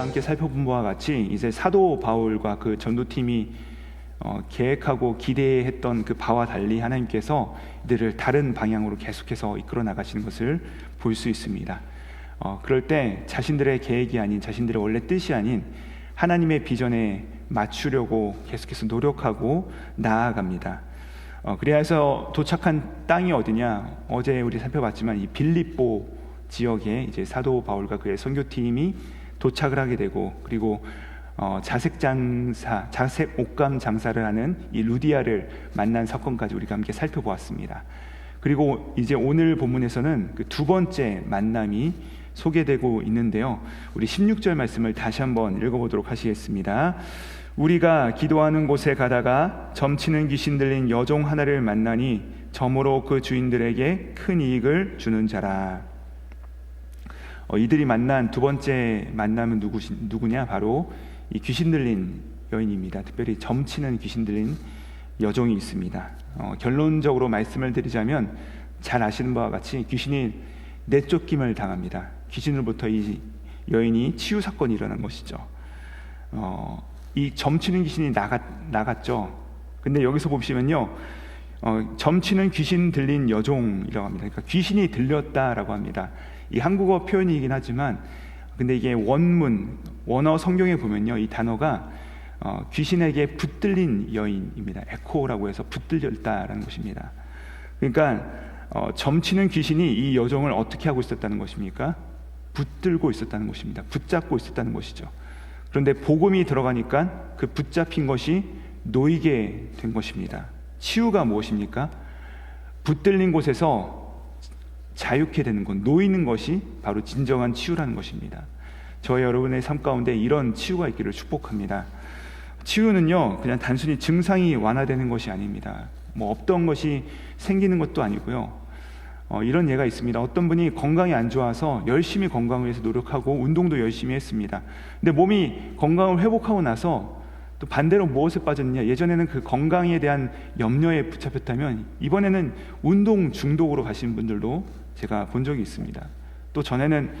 우리가 함께 살펴본 바와 같이 이제 사도 바울과 그 전도팀이 어, 계획하고 기대했던 그 바와 달리 하나님께서 이들을 다른 방향으로 계속해서 이끌어 나가시는 것을 볼 수 있습니다. 어, 그럴 때 자신들의 계획이 아닌 자신들의 원래 뜻이 아닌 하나님의 비전에 맞추려고 계속해서 노력하고 나아갑니다. 어, 그래서 도착한 땅이 어디냐? 어제 우리 살펴봤지만 이 빌립보 지역에 이제 사도 바울과 그의 선교팀이 도착을 하게 되고 그리고 어, 자색 장사, 자색 옷감 장사를 하는 이 루디아를 만난 사건까지 우리가 함께 살펴보았습니다. 그리고 이제 오늘 본문에서는 그 두 번째 만남이 소개되고 있는데요. 우리 16절 말씀을 다시 한번 읽어보도록 하시겠습니다. 우리가 기도하는 곳에 가다가 점치는 귀신 들린 여종 하나를 만나니 점으로 그 주인들에게 큰 이익을 주는 자라. 어, 이들이 만난 두 번째 만남은 누구 누구냐? 바로 이 귀신 들린 여인입니다. 특별히 점치는 귀신 들린 여종이 있습니다. 어, 결론적으로 말씀을 드리자면 잘 아시는 바와 같이 귀신이 내쫓김을 당합니다. 귀신으로부터 이 여인이 치유 사건이 일어난 것이죠. 어, 이 점치는 귀신이 나갔, 나갔죠. 근데 여기서 보시면요. 어, 점치는 귀신 들린 여종이라고 합니다. 그러니까 귀신이 들렸다라고 합니다. 이 한국어 표현이긴 하지만 근데 이게 원문 원어 성경에 보면요. 이 단어가 어, 귀신에게 붙들린 여인입니다. 에코라고 해서 붙들렸다라는 것입니다. 그러니까 어, 점치는 귀신이 이 여종을 어떻게 하고 있었다는 것입니까? 붙들고 있었다는 것입니다. 붙잡고 있었다는 것이죠. 그런데 복음이 들어가니까 그 붙잡힌 것이 놓이게 된 것입니다. 치유가 무엇입니까? 붙들린 곳에서 자유케 되는 것, 놓이는 것이 바로 진정한 치유라는 것입니다. 저희 여러분의 삶 가운데 이런 치유가 있기를 축복합니다. 치유는요, 그냥 단순히 증상이 완화되는 것이 아닙니다. 뭐 없던 것이 생기는 것도 아니고요. 어, 이런 예가 있습니다. 어떤 분이 건강이 안 좋아서 열심히 건강을 위해서 노력하고 운동도 열심히 했습니다. 근데 몸이 건강을 회복하고 나서 또 반대로 무엇에 빠졌느냐? 예전에는 그 건강에 대한 염려에 붙잡혔다면 이번에는 운동 중독으로 가신 분들도 제가 본 적이 있습니다. 또 전에는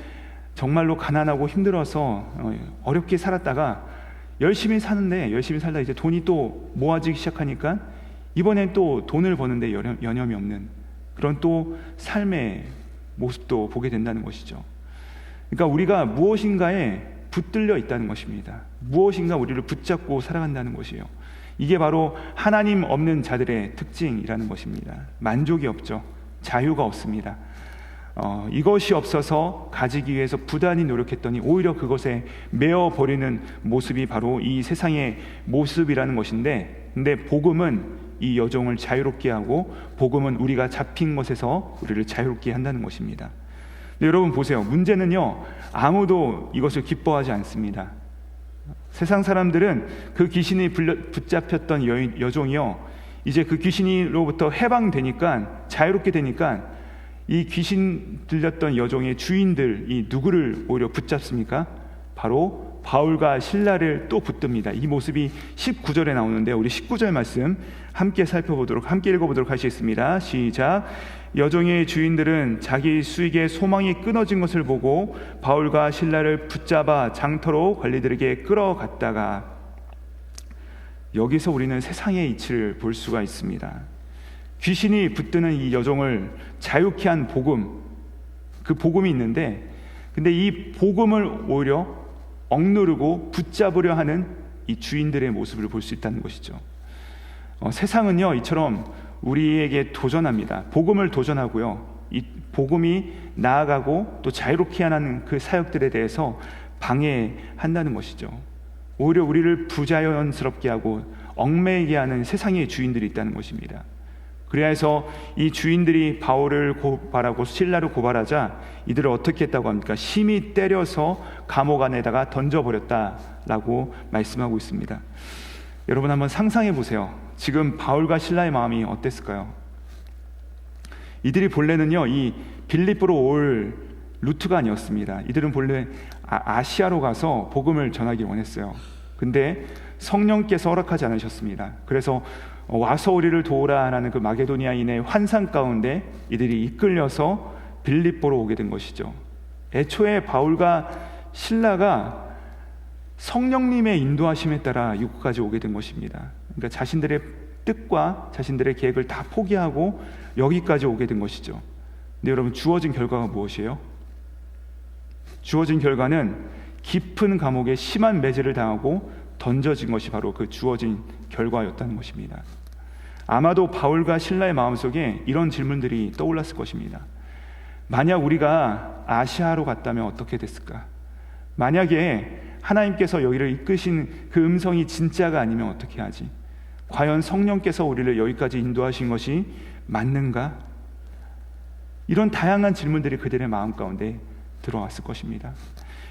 정말로 가난하고 힘들어서 어, 어렵게 살았다가 열심히 사는데 열심히 살다 이제 돈이 또 모아지기 시작하니까 이번엔 또 돈을 버는데 여념이 없는 그런 또 삶의 모습도 보게 된다는 것이죠. 그러니까 우리가 무엇인가에 붙들려 있다는 것입니다. 무엇인가 우리를 붙잡고 살아간다는 것이에요. 이게 바로 하나님 없는 자들의 특징이라는 것입니다. 만족이 없죠. 자유가 없습니다. 어, 이것이 없어서 가지기 위해서 부단히 노력했더니 오히려 그것에 매어 버리는 모습이 바로 이 세상의 모습이라는 것인데, 근데 복음은 이 여종을 자유롭게 하고 복음은 우리가 잡힌 것에서 우리를 자유롭게 한다는 것입니다. 여러분 보세요. 문제는요. 아무도 이것을 기뻐하지 않습니다. 세상 사람들은 그 귀신이 붙잡혔던 여인, 여종이요. 이제 그 귀신으로부터 해방되니까 자유롭게 되니까 이 귀신 들렸던 여종의 주인들 이 누구를 오히려 붙잡습니까? 바로 바울과 신라를 또 붙듭니다. 이 모습이 19절에 나오는데 우리 19절 말씀 함께 살펴보도록 함께 읽어보도록 하시겠습니다. 시작. 여종의 주인들은 자기 수익의 소망이 끊어진 것을 보고 바울과 신라를 붙잡아 장터로 관리들에게 끌어갔다가 여기서 우리는 세상의 이치를 볼 수가 있습니다. 귀신이 붙드는 이 여종을 자유케 한 복음, 그 복음이 있는데, 근데 이 복음을 오히려 억누르고 붙잡으려 하는 이 주인들의 모습을 볼 수 있다는 것이죠. 어, 세상은요, 이처럼 우리에게 도전합니다. 복음을 도전하고요. 이 복음이 나아가고 또 자유롭게 하는 그 사역들에 대해서 방해한다는 것이죠. 오히려 우리를 부자연스럽게 하고 얽매이게 하는 세상의 주인들이 있다는 것입니다. 그래서 이 주인들이 바울을 고발하고 신라를 고발하자 이들을 어떻게 했다고 합니까? 심히 때려서 감옥 안에다가 던져버렸다라고 말씀하고 있습니다. 여러분 한번 상상해 보세요. 지금 바울과 신라의 마음이 어땠을까요? 이들이 본래는요, 이 빌립보로 올 루트가 아니었습니다. 이들은 본래 아, 시아로 가서 복음을 전하기 원했어요. 근데 성령께서 허락하지 않으셨습니다. 그래서 와서 우리를 도우라 라는 그 마게도니아인의 환상 가운데 이들이 이끌려서 빌립보로 오게 된 것이죠. 애초에 바울과 신라가 성령님의 인도하심에 따라 이곳까지 오게 된 것입니다. 그러니까 자신들의 뜻과 자신들의 계획을 다 포기하고 여기까지 오게 된 것이죠. 근데 여러분 주어진 결과가 무엇이에요? 주어진 결과는 깊은 감옥에 심한 매질을 당하고 던져진 것이 바로 그 주어진 결과였다는 것입니다. 아마도 바울과 신라의 마음속에 이런 질문들이 떠올랐을 것입니다. 만약 우리가 아시아로 갔다면 어떻게 됐을까? 만약에 하나님께서 여기를 이끄신 그 음성이 진짜가 아니면 어떻게 하지? 과연 성령께서 우리를 여기까지 인도하신 것이 맞는가? 이런 다양한 질문들이 그들의 마음 가운데 들어왔을 것입니다.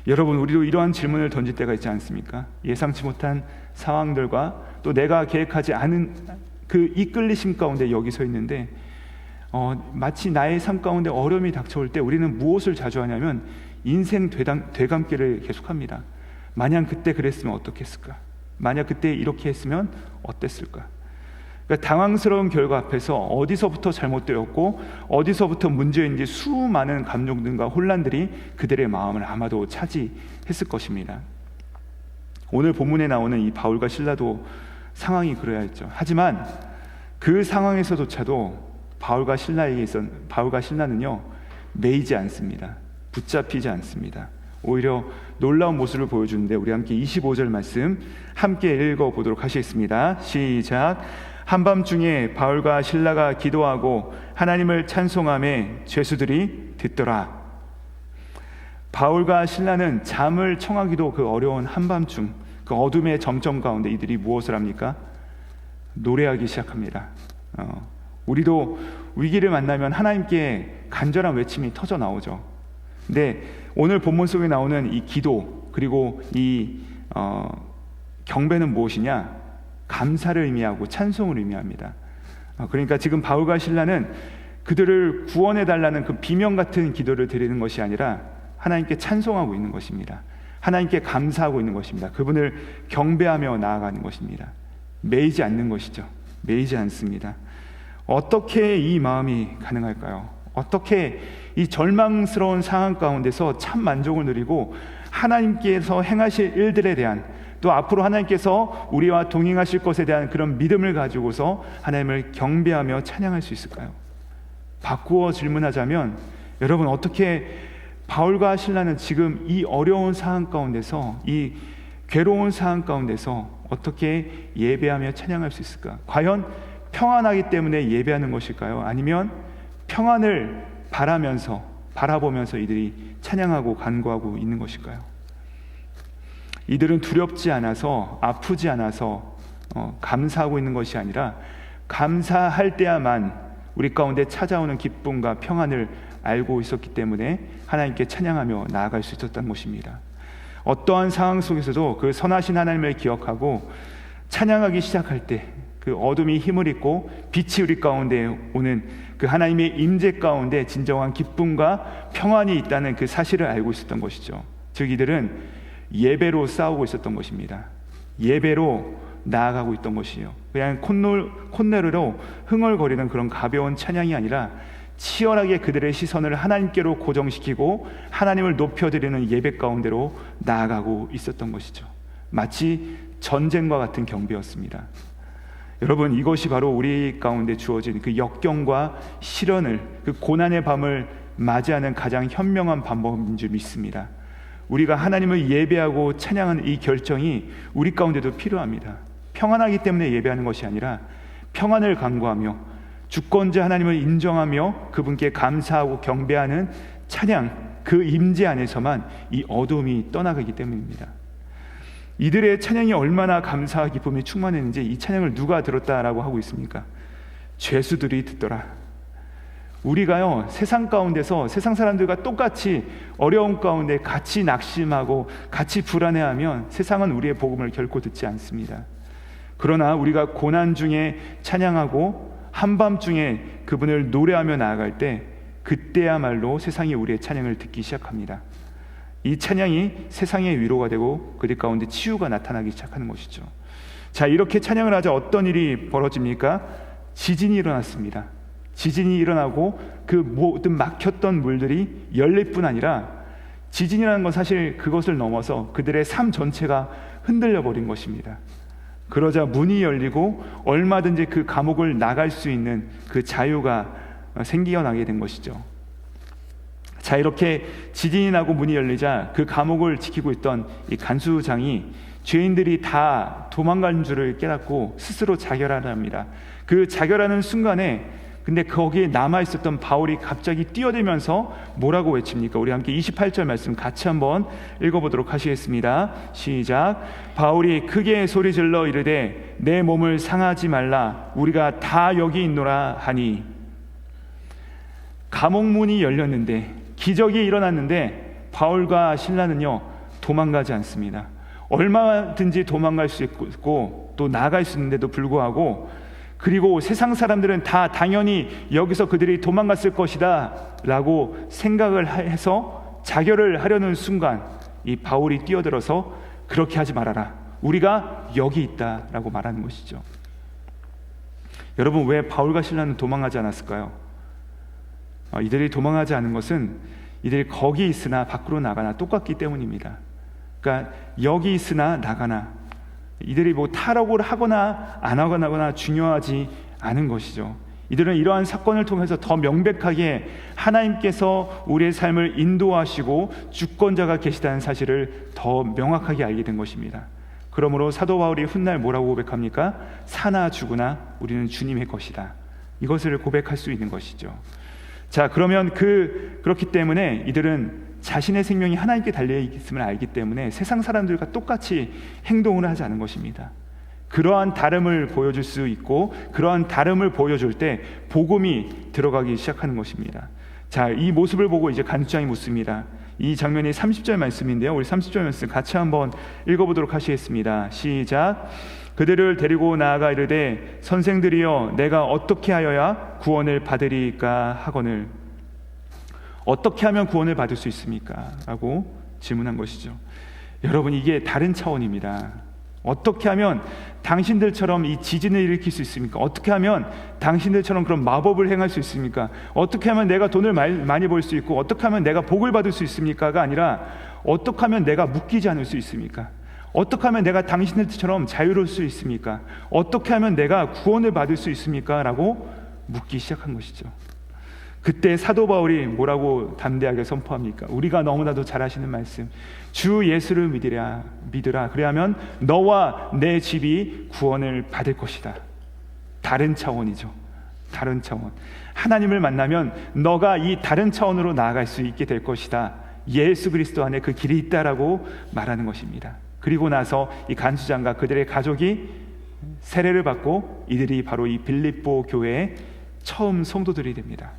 여러분, 우리도 이러한 질문을 던질 때가 있지 않습니까? 예상치 못한 상황들과 또 내가 계획하지 않은 그 이끌리심 가운데 여기 서 있는데 어, 마치 나의 삶 가운데 어려움이 닥쳐올 때 우리는 무엇을 자주 하냐면 인생 되담, 되감기를 계속합니다. 만약 그때 그랬으면 어떻겠을까? 만약 그때 이렇게 했으면 어땠을까? 그러니까 당황스러운 결과 앞에서 어디서부터 잘못되었고 어디서부터 문제인지 수많은 감정들과 혼란들이 그들의 마음을 아마도 차지했을 것입니다. 오늘 본문에 나오는 이 바울과 신라도 상황이 그래야 했죠. 하지만 그 상황에서조차도 바울과 신라에게 있어 바울과 신라는요 매이지 않습니다. 붙잡히지 않습니다. 오히려 놀라운 모습을 보여주는데 우리 함께 25절 말씀 함께 읽어 보도록 하시겠습니다. 시작. 한밤중에 바울과 신라가 기도하고 하나님을 찬송함에 죄수들이 듣더라. 바울과 신라는 잠을 청하기도 그 어려운 한밤중 그 어둠의 점점 가운데 이들이 무엇을 합니까? 노래하기 시작합니다. 어, 우리도 위기를 만나면 하나님께 간절한 외침이 터져 나오죠. 근데 오늘 본문 속에 나오는 이 기도 그리고 이 어, 경배는 무엇이냐? 감사를 의미하고 찬송을 의미합니다. 어, 그러니까 지금 바울과 신라는 그들을 구원해 달라는 그 비명 같은 기도를 드리는 것이 아니라 하나님께 찬송하고 있는 것입니다. 하나님께 감사하고 있는 것입니다. 그분을 경배하며 나아가는 것입니다. 매이지 않는 것이죠. 매이지 않습니다. 어떻게 이 마음이 가능할까요? 어떻게 이 절망스러운 상황 가운데서 참 만족을 누리고 하나님께서 행하실 일들에 대한 또 앞으로 하나님께서 우리와 동행하실 것에 대한 그런 믿음을 가지고서 하나님을 경배하며 찬양할 수 있을까요? 바꾸어 질문하자면 여러분 어떻게 바울과 신라는 지금 이 어려운 상황 가운데서 이 괴로운 상황 가운데서 어떻게 예배하며 찬양할 수 있을까? 과연 평안하기 때문에 예배하는 것일까요? 아니면 평안을 바라면서 바라보면서 이들이 찬양하고 간구하고 있는 것일까요? 이들은 두렵지 않아서 아프지 않아서 어, 감사하고 있는 것이 아니라 감사할 때야만 우리 가운데 찾아오는 기쁨과 평안을 알고 있었기 때문에 하나님께 찬양하며 나아갈 수 있었던 것입니다. 어떠한 상황 속에서도 그 선하신 하나님을 기억하고 찬양하기 시작할 때 그 어둠이 힘을 잃고 빛이 우리 가운데 오는 그 하나님의 임재 가운데 진정한 기쁨과 평안이 있다는 그 사실을 알고 있었던 것이죠. 즉 이들은 예배로 싸우고 있었던 것입니다. 예배로 나아가고 있던 것이에요. 그냥 콧노, 콧내로 흥얼거리는 그런 가벼운 찬양이 아니라 치열하게 그들의 시선을 하나님께로 고정시키고 하나님을 높여드리는 예배 가운데로 나아가고 있었던 것이죠. 마치 전쟁과 같은 경배였습니다. 여러분 이것이 바로 우리 가운데 주어진 그 역경과 시련을 그 고난의 밤을 맞이하는 가장 현명한 방법인 줄 믿습니다. 우리가 하나님을 예배하고 찬양하는 이 결정이 우리 가운데도 필요합니다. 평안하기 때문에 예배하는 것이 아니라 평안을 강구하며 주권자 하나님을 인정하며 그분께 감사하고 경배하는 찬양 그 임재 안에서만 이 어둠이 떠나가기 때문입니다. 이들의 찬양이 얼마나 감사와 기쁨이 충만했는지 이 찬양을 누가 들었다라고 하고 있습니까? 죄수들이 듣더라. 우리가요 세상 가운데서 세상 사람들과 똑같이 어려움 가운데 같이 낙심하고 같이 불안해하면 세상은 우리의 복음을 결코 듣지 않습니다. 그러나 우리가 고난 중에 찬양하고 한밤 중에 그분을 노래하며 나아갈 때 그때야말로 세상이 우리의 찬양을 듣기 시작합니다. 이 찬양이 세상의 위로가 되고 그들 가운데 치유가 나타나기 시작하는 것이죠. 자, 이렇게 찬양을 하자 어떤 일이 벌어집니까? 지진이 일어났습니다. 지진이 일어나고 그 모든 막혔던 물들이 열릴 뿐 아니라 지진이라는 건 사실 그것을 넘어서 그들의 삶 전체가 흔들려 버린 것입니다. 그러자 문이 열리고 얼마든지 그 감옥을 나갈 수 있는 그 자유가 생기어나게 된 것이죠. 자, 이렇게 지진이 나고 문이 열리자 그 감옥을 지키고 있던 이 간수장이 죄인들이 다 도망간 줄을 깨닫고 스스로 자결하랍니다. 그 자결하는 순간에 근데 거기에 남아 있었던 바울이 갑자기 뛰어들면서 뭐라고 외칩니까? 우리 함께 28절 말씀 같이 한번 읽어 보도록 하시겠습니다. 시작. 바울이 크게 소리 질러 이르되 내 몸을 상하지 말라. 우리가 다 여기 있노라 하니 감옥 문이 열렸는데 기적이 일어났는데 바울과 신라는요 도망가지 않습니다. 얼마든지 도망갈 수 있고 또 나갈 수 있는데도 불구하고 그리고 세상 사람들은 다 당연히 여기서 그들이 도망갔을 것이다 라고 생각을 해서 자결을 하려는 순간 이 바울이 뛰어들어서 그렇게 하지 말아라. 우리가 여기 있다 라고 말하는 것이죠. 여러분, 왜 바울과 신라는 도망하지 않았을까요? 아, 이들이 도망하지 않은 것은 이들이 거기 있으나 밖으로 나가나 똑같기 때문입니다. 그러니까 여기 있으나 나가나 이들이 뭐 탈옥을 하거나 안 하거나 중요하지 않은 것이죠. 이들은 이러한 사건을 통해서 더 명백하게 하나님께서 우리의 삶을 인도하시고 주권자가 계시다는 사실을 더 명확하게 알게 된 것입니다. 그러므로 사도 바울이 훗날 뭐라고 고백합니까? 사나 죽으나 우리는 주님의 것이다. 이것을 고백할 수 있는 것이죠. 자, 그러면 그 그렇기 때문에 이들은 자신의 생명이 하나님께 달려 있음을 알기 때문에 세상 사람들과 똑같이 행동을 하지 않은 것입니다. 그러한 다름을 보여줄 수 있고 그러한 다름을 보여줄 때 복음이 들어가기 시작하는 것입니다. 자, 이 모습을 보고 이제 간수장이 묻습니다. 이 장면이 30절 말씀인데요. 우리 30절 말씀 같이 한번 읽어보도록 하시겠습니다. 시작. 그들을 데리고 나아가 이르되 선생들이여 내가 어떻게 하여야 구원을 받으리까 하거늘 어떻게 하면 구원을 받을 수 있습니까? 라고 질문한 것이죠. 여러분, 이게 다른 차원입니다. 어떻게 하면 당신들처럼 이 지진을 일으킬 수 있습니까? 어떻게 하면 당신들처럼 그런 마법을 행할 수 있습니까? 어떻게 하면 내가 돈을 많이 벌 수 있고, 어떻게 하면 내가 복을 받을 수 있습니까가 아니라, 어떻게 하면 내가 묶이지 않을 수 있습니까? 어떻게 하면 내가 당신들처럼 자유로울 수 있습니까? 어떻게 하면 내가 구원을 받을 수 있습니까? 라고 묻기 시작한 것이죠. 그때 사도 바울이 뭐라고 담대하게 선포합니까? 우리가 너무나도 잘 아시는 말씀. 주 예수를 믿으라 믿으라. 그래야면 너와 내 집이 구원을 받을 것이다. 다른 차원이죠. 다른 차원. 하나님을 만나면 너가 이 다른 차원으로 나아갈 수 있게 될 것이다. 예수 그리스도 안에 그 길이 있다라고 말하는 것입니다. 그리고 나서 이 간수장과 그들의 가족이 세례를 받고 이들이 바로 이 빌립보 교회의 처음 성도들이 됩니다.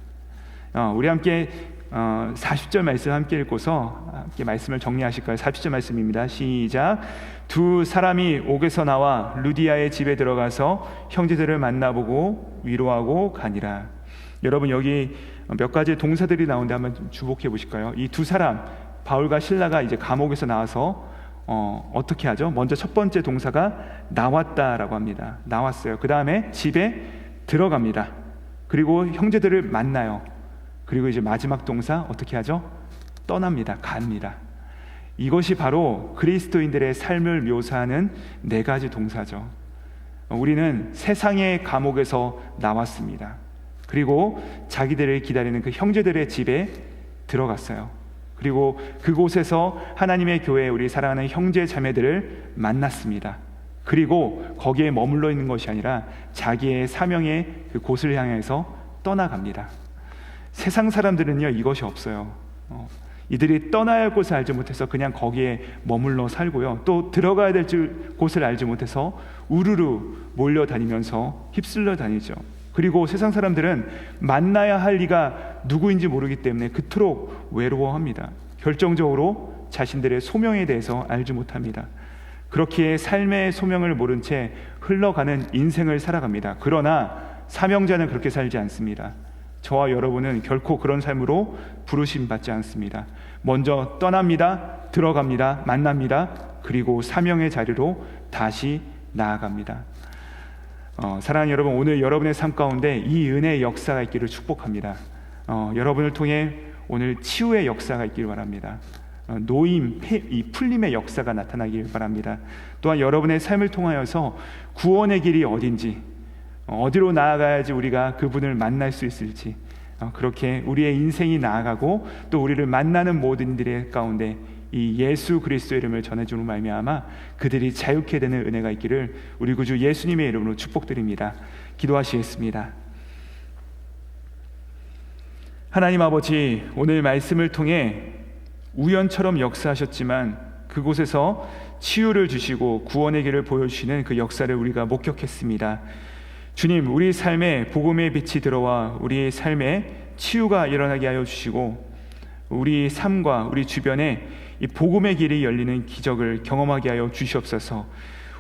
어, 우리 함께 어, 40절 말씀 함께 읽고서 함께 말씀을 정리하실까요? 40절 말씀입니다. 시작. 두 사람이 옥에서 나와 루디아의 집에 들어가서 형제들을 만나보고 위로하고 가니라. 여러분 여기 몇 가지 동사들이 나오는데 한번 주목해 보실까요? 이 두 사람 바울과 신라가 이제 감옥에서 나와서 어, 어떻게 하죠? 먼저 첫 번째 동사가 나왔다라고 합니다. 나왔어요. 그 다음에 집에 들어갑니다. 그리고 형제들을 만나요. 그리고 이제 마지막 동사 어떻게 하죠? 떠납니다. 갑니다. 이것이 바로 그리스도인들의 삶을 묘사하는 네 가지 동사죠. 우리는 세상의 감옥에서 나왔습니다. 그리고 자기들을 기다리는 그 형제들의 집에 들어갔어요. 그리고 그곳에서 하나님의 교회 우리 사랑하는 형제 자매들을 만났습니다. 그리고 거기에 머물러 있는 것이 아니라 자기의 사명의 그 곳을 향해서 떠나갑니다. 세상 사람들은요 이것이 없어요. 어, 이들이 떠나야 할 곳을 알지 못해서 그냥 거기에 머물러 살고요. 또 들어가야 될 곳을 알지 못해서 우르르 몰려다니면서 휩쓸려 다니죠. 그리고 세상 사람들은 만나야 할 리가 누구인지 모르기 때문에 그토록 외로워합니다. 결정적으로 자신들의 소명에 대해서 알지 못합니다. 그렇기에 삶의 소명을 모른 채 흘러가는 인생을 살아갑니다. 그러나 사명자는 그렇게 살지 않습니다. 저와 여러분은 결코 그런 삶으로 부르심 받지 않습니다. 먼저 떠납니다. 들어갑니다. 만납니다. 그리고 사명의 자리로 다시 나아갑니다. 어, 사랑하는 여러분, 오늘 여러분의 삶 가운데 이 은혜의 역사가 있기를 축복합니다. 어, 여러분을 통해 오늘 치유의 역사가 있기를 바랍니다. 어, 노임, 폐, 이 풀림의 역사가 나타나길 바랍니다. 또한 여러분의 삶을 통하여서 구원의 길이 어딘지, 어, 어디로 나아가야지 우리가 그분을 만날 수 있을지, 어, 그렇게 우리의 인생이 나아가고 또 우리를 만나는 모든 일의 가운데 이 예수 그리스도 이름을 전해주는 말미암아 그들이 자유케 되는 은혜가 있기를 우리 구주 예수님의 이름으로 축복드립니다. 기도하시겠습니다. 하나님 아버지 오늘 말씀을 통해 우연처럼 역사하셨지만 그곳에서 치유를 주시고 구원의 길을 보여주시는 그 역사를 우리가 목격했습니다. 주님, 우리 삶에 복음의 빛이 들어와 우리의 삶에 치유가 일어나게 하여 주시고 우리 삶과 우리 주변에 이 복음의 길이 열리는 기적을 경험하게 하여 주시옵소서.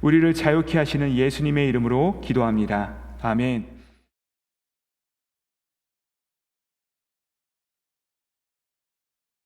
우리를 자유케 하시는 예수님의 이름으로 기도합니다. 아멘.